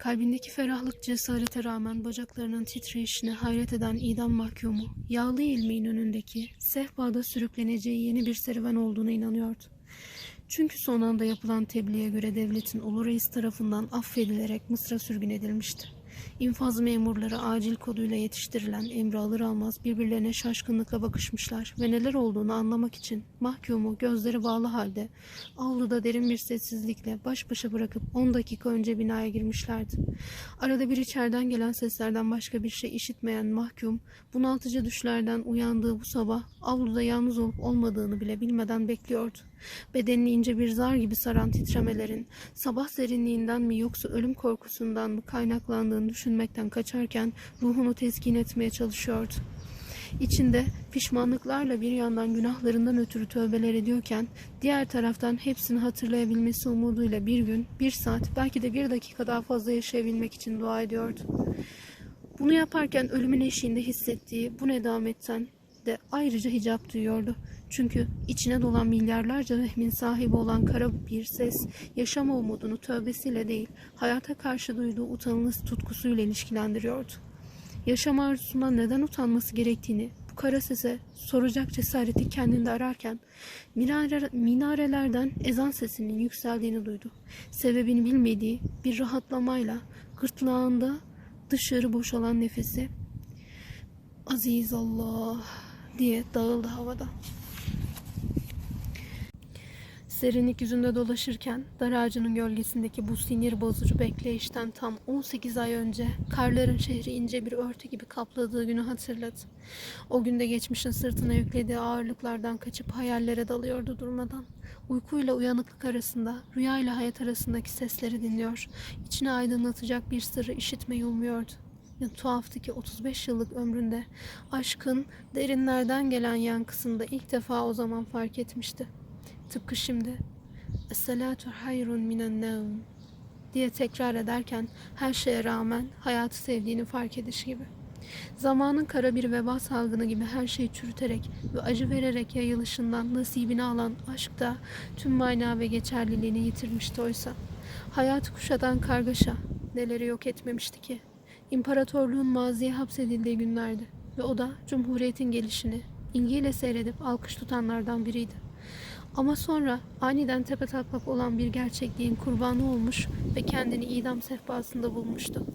Kalbindeki ferahlık cesarete rağmen bacaklarının titreyişine hayret eden idam mahkumu, yağlı ilmeğin önündeki sehpada sürükleneceği yeni bir serüven olduğuna inanıyordu. Çünkü son anda yapılan tebliğe göre devletin ulu reis tarafından affedilerek Mısır'a sürgün edilmişti. İnfaz memurları acil koduyla yetiştirilen emri alır almaz birbirlerine şaşkınlıkla bakışmışlar ve neler olduğunu anlamak için mahkumu gözleri bağlı halde avluda derin bir sessizlikle baş başa bırakıp 10 dakika önce binaya girmişlerdi. Arada bir içeriden gelen seslerden başka bir şey işitmeyen mahkum bunaltıcı düşlerden uyandığı bu sabah avluda yalnız olup olmadığını bile bilmeden bekliyordu. Bedenini ince bir zar gibi saran titremelerin sabah serinliğinden mi yoksa ölüm korkusundan mı kaynaklandığını düşünmekten kaçarken ruhunu teskin etmeye çalışıyordu. İçinde pişmanlıklarla bir yandan günahlarından ötürü tövbeler ediyorken diğer taraftan hepsini hatırlayabilmesi umuduyla bir gün, bir saat, belki de bir dakika daha fazla yaşayabilmek için dua ediyordu. Bunu yaparken ölümün eşiğinde hissettiği bu nedametten de ayrıca hicap duyuyordu. Çünkü içine dolan milyarlarca vehmin sahibi olan kara bir ses, yaşama umudunu tövbesiyle değil, hayata karşı duyduğu utanılız tutkusuyla ilişkilendiriyordu. Yaşam arzusundan neden utanması gerektiğini bu kara sese soracak cesareti kendinde ararken minare, minarelerden ezan sesinin yükseldiğini duydu. Sebebini bilmediği bir rahatlamayla gırtlağında dışarı boşalan nefesi Aziz Allah diye dağıldı havada. Serinlik yüzünde dolaşırken dar ağacının gölgesindeki bu sinir bozucu bekleyişten tam 18 ay önce karların şehri ince bir örtü gibi kapladığı günü hatırladı. O günde geçmişin sırtına yüklediği ağırlıklardan kaçıp hayallere dalıyordu durmadan. Uykuyla uyanıklık arasında, rüyayla hayat arasındaki sesleri dinliyor. İçine aydınlatacak bir sırrı işitmeyi umuyordu. Ya tuhaftı ki 35 yıllık ömründe aşkın derinlerden gelen yankısını da ilk defa o zaman fark etmişti. Tıpkı şimdi Es-salatu hayrun minen nevm diye tekrar ederken her şeye rağmen hayatı sevdiğini fark ediş gibi. Zamanın kara bir veba salgını gibi her şeyi çürüterek ve acı vererek yayılışından nasibini alan aşk da tüm mana ve geçerliliğini yitirmişti oysa. Hayatı kuşatan kargaşa neleri yok etmemişti ki. İmparatorluğun maziye hapsedildiği günlerdi ve o da Cumhuriyet'in gelişini ilgiyle seyredip alkış tutanlardan biriydi. Ama sonra aniden tepetaklak olan bir gerçekliğin kurbanı olmuş ve kendini idam sehpasında bulmuştu.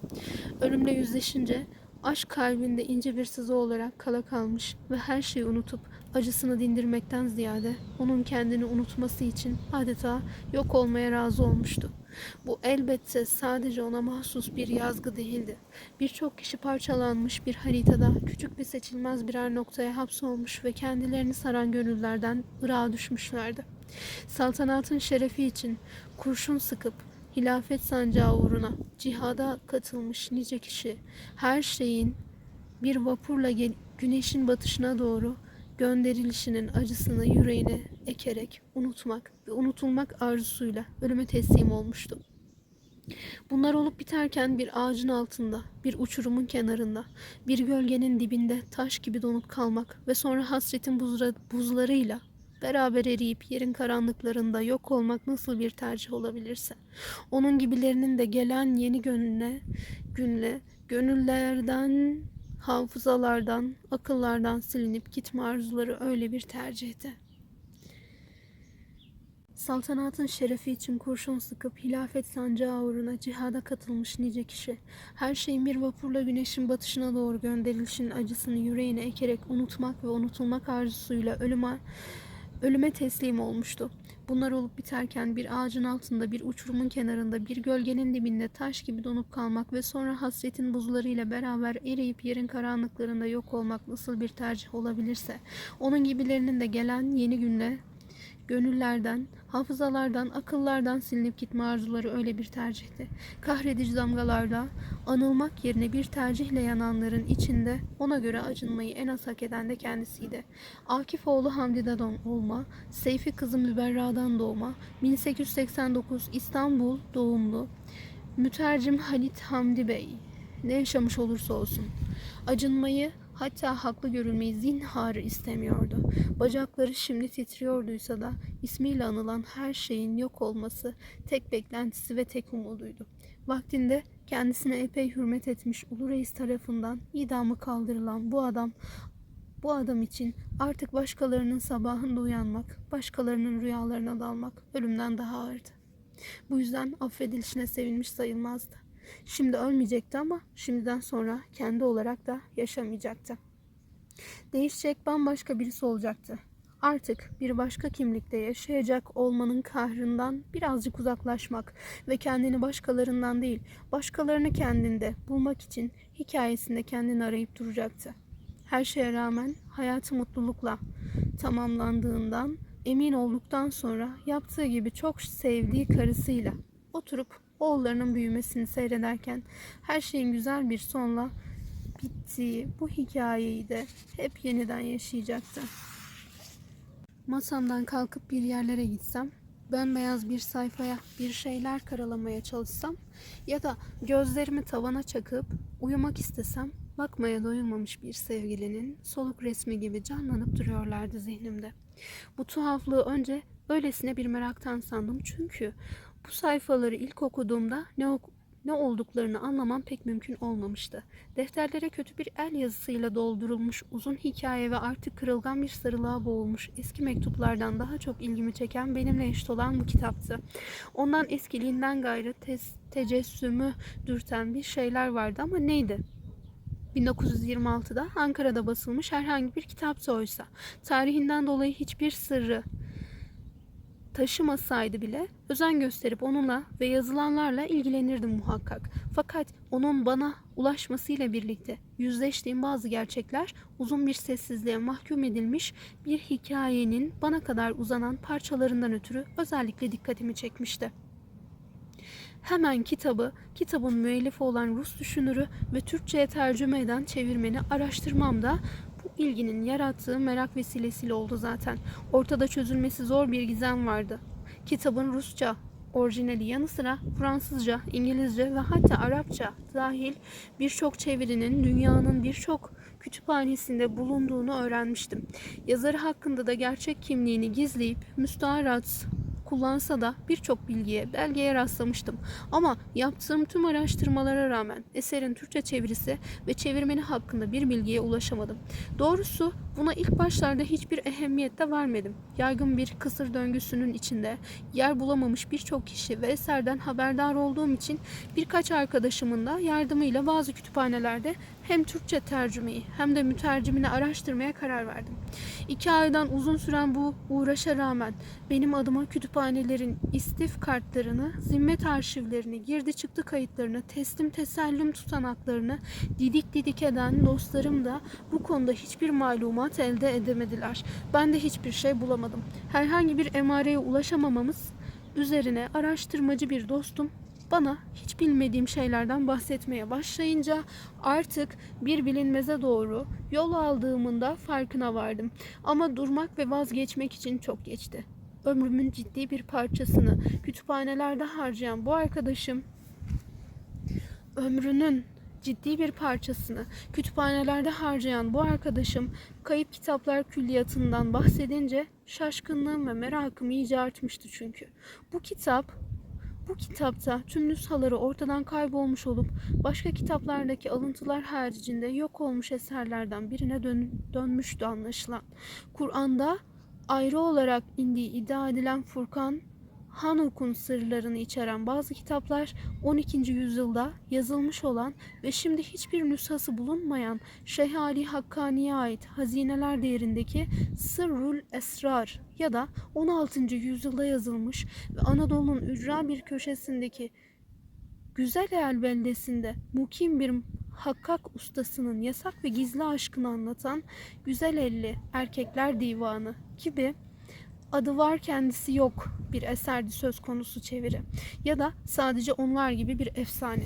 Ölümle yüzleşince aşk kalbinde ince bir sızı olarak kala kalmış ve her şeyi unutup acısını dindirmekten ziyade onun kendini unutması için adeta yok olmaya razı olmuştu. Bu elbette sadece ona mahsus bir yazgı değildi. Birçok kişi parçalanmış bir haritada küçük ve seçilmez birer noktaya hapsolmuş ve kendilerini saran gönüllerden ırağa düşmüşlerdi. Saltanatın şerefi için kurşun sıkıp hilafet sancağı uğruna cihada katılmış nice kişi her şeyin bir vapurla güneşin batışına doğru gönderilişinin acısını yüreğine ekerek unutmak ve unutulmak arzusuyla ölüme teslim olmuştu. Bunlar olup biterken bir ağacın altında, bir uçurumun kenarında, bir gölgenin dibinde taş gibi donup kalmak ve sonra hasretin buzra, buzlarıyla beraber eriyip yerin karanlıklarında yok olmak nasıl bir tercih olabilirse, onun gibilerinin de gelen yeni gönlüne, günle, gönüllerden, hafızalardan, akıllardan silinip gitme arzuları öyle bir tercihti. Saltanatın şerefi için kurşun sıkıp hilafet sancağı uğruna cihada katılmış nice kişi, her şeyin bir vapurla güneşin batışına doğru gönderilişin acısını yüreğine ekerek unutmak ve unutulmak arzusuyla ölüme, ölüme teslim olmuştu. Bunlar olup biterken bir ağacın altında, bir uçurumun kenarında, bir gölgenin dibinde taş gibi donup kalmak ve sonra hasretin buzlarıyla beraber eriyip yerin karanlıklarında yok olmak nasıl bir tercih olabilirse, onun gibilerinin de gelen yeni günle Gönüllerden, hafızalardan, akıllardan silinip gitme arzuları öyle bir tercihti. Kahredici damgalarda anılmak yerine bir tercihle yananların içinde ona göre acınmayı en az hak eden de kendisiydi. Akifoğlu Hamdi'den olma, Seyfi kızı Müberra'dan doğma, 1889 İstanbul doğumlu, mütercim Halit Hamdi Bey ne yaşamış olursa olsun. Acınmayı Hatta haklı görülmeyi zinhar istemiyordu. Bacakları şimdi titriyorduysa da ismiyle anılan her şeyin yok olması tek beklentisi ve tek umuduydu. Vaktinde kendisine epey hürmet etmiş Ulu Reis tarafından idamı kaldırılan bu adam bu adam için artık başkalarının sabahında uyanmak, başkalarının rüyalarına dalmak ölümden daha ağırdı. Bu yüzden affedilişine sevinmiş sayılmazdı. Şimdi ölmeyecekti ama şimdiden sonra kendi olarak da yaşamayacaktı. Değişecek bambaşka birisi olacaktı. Artık bir başka kimlikte yaşayacak olmanın kahrından birazcık uzaklaşmak ve kendini başkalarından değil, başkalarını kendinde bulmak için hikayesinde kendini arayıp duracaktı. Her şeye rağmen hayatı mutlulukla tamamlandığından emin olduktan sonra yaptığı gibi çok sevdiği karısıyla oturup oğullarının büyümesini seyrederken her şeyin güzel bir sonla bittiği bu hikayeyi de hep yeniden yaşayacaktı. Masamdan kalkıp bir yerlere gitsem, bembeyaz bir sayfaya bir şeyler karalamaya çalışsam ya da gözlerimi tavana çakıp uyumak istesem bakmaya doyulmamış bir sevgilinin soluk resmi gibi canlanıp duruyorlardı zihnimde. Bu tuhaflığı önce öylesine bir meraktan sandım çünkü bu sayfaları ilk okuduğumda ne ok- ne olduklarını anlamam pek mümkün olmamıştı. Defterlere kötü bir el yazısıyla doldurulmuş uzun hikaye ve artık kırılgan bir sarılığa boğulmuş eski mektuplardan daha çok ilgimi çeken benimle eşit olan bu kitaptı. Ondan eskiliğinden gayrı tecessümü dürten bir şeyler vardı ama neydi? 1926'da Ankara'da basılmış herhangi bir kitaptı oysa. Tarihinden dolayı hiçbir sırrı taşımasaydı bile özen gösterip onunla ve yazılanlarla ilgilenirdim muhakkak. Fakat onun bana ulaşmasıyla birlikte yüzleştiğim bazı gerçekler uzun bir sessizliğe mahkum edilmiş bir hikayenin bana kadar uzanan parçalarından ötürü özellikle dikkatimi çekmişti. Hemen kitabı, kitabın müellifi olan Rus düşünürü ve Türkçe'ye tercüme eden çevirmeni araştırmamda bu ilginin yarattığı merak vesilesiyle oldu zaten. Ortada çözülmesi zor bir gizem vardı. Kitabın Rusça orijinali yanı sıra Fransızca, İngilizce ve hatta Arapça dahil birçok çevirinin dünyanın birçok kütüphanesinde bulunduğunu öğrenmiştim. Yazarı hakkında da gerçek kimliğini gizleyip müstaharat kullansa da birçok bilgiye, belgeye rastlamıştım. Ama yaptığım tüm araştırmalara rağmen eserin Türkçe çevirisi ve çevirmeni hakkında bir bilgiye ulaşamadım. Doğrusu buna ilk başlarda hiçbir ehemmiyet de vermedim. Yaygın bir kısır döngüsünün içinde yer bulamamış birçok kişi ve eserden haberdar olduğum için birkaç arkadaşımın da yardımıyla bazı kütüphanelerde hem Türkçe tercümeyi hem de mütercimini araştırmaya karar verdim. İki aydan uzun süren bu uğraşa rağmen benim adıma kütüphanelerin istif kartlarını, zimmet arşivlerini, girdi çıktı kayıtlarını, teslim tesellüm tutanaklarını didik didik eden dostlarım da bu konuda hiçbir malumat elde edemediler. Ben de hiçbir şey bulamadım. Herhangi bir emareye ulaşamamamız üzerine araştırmacı bir dostum bana hiç bilmediğim şeylerden bahsetmeye başlayınca artık bir bilinmeze doğru yol aldığımın da farkına vardım. Ama durmak ve vazgeçmek için çok geçti. Ömrümün ciddi bir parçasını kütüphanelerde harcayan bu arkadaşım ömrünün ciddi bir parçasını kütüphanelerde harcayan bu arkadaşım kayıp kitaplar külliyatından bahsedince şaşkınlığım ve merakım iyice artmıştı çünkü. Bu kitap bu kitapta tüm nüshaları ortadan kaybolmuş olup başka kitaplardaki alıntılar haricinde yok olmuş eserlerden birine dön- dönmüştü anlaşılan. Kur'an'da ayrı olarak indiği iddia edilen Furkan, Hanuk'un sırlarını içeren bazı kitaplar 12. yüzyılda yazılmış olan ve şimdi hiçbir nüshası bulunmayan Şeyh Ali Hakkani'ye ait hazineler değerindeki Sırrul Esrar ya da 16. yüzyılda yazılmış ve Anadolu'nun ücra bir köşesindeki Güzel el beldesinde mukim bir hakkak ustasının yasak ve gizli aşkını anlatan Güzel Elli Erkekler Divanı gibi adı var kendisi yok bir eserdi söz konusu çeviri ya da sadece onlar gibi bir efsane.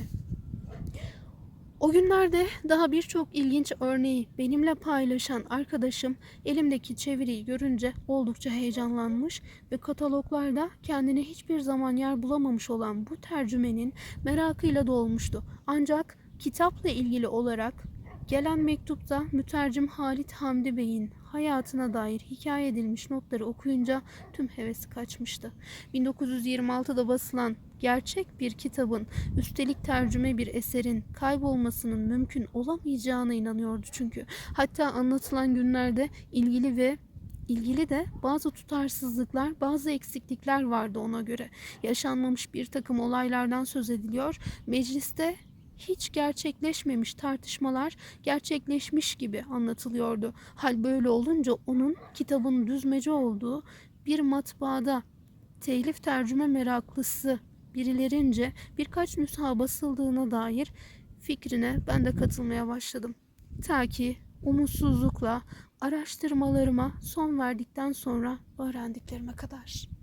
O günlerde daha birçok ilginç örneği benimle paylaşan arkadaşım elimdeki çeviriyi görünce oldukça heyecanlanmış ve kataloglarda kendine hiçbir zaman yer bulamamış olan bu tercümenin merakıyla dolmuştu. Ancak kitapla ilgili olarak Gelen mektupta mütercim Halit Hamdi Bey'in hayatına dair hikaye edilmiş notları okuyunca tüm hevesi kaçmıştı. 1926'da basılan gerçek bir kitabın, üstelik tercüme bir eserin kaybolmasının mümkün olamayacağına inanıyordu çünkü. Hatta anlatılan günlerde ilgili ve ilgili de bazı tutarsızlıklar, bazı eksiklikler vardı ona göre. Yaşanmamış bir takım olaylardan söz ediliyor. Mecliste hiç gerçekleşmemiş tartışmalar gerçekleşmiş gibi anlatılıyordu. Hal böyle olunca onun kitabın düzmece olduğu bir matbaada telif tercüme meraklısı birilerince birkaç nüsha basıldığına dair fikrine ben de katılmaya başladım. Ta ki umutsuzlukla araştırmalarıma son verdikten sonra öğrendiklerime kadar.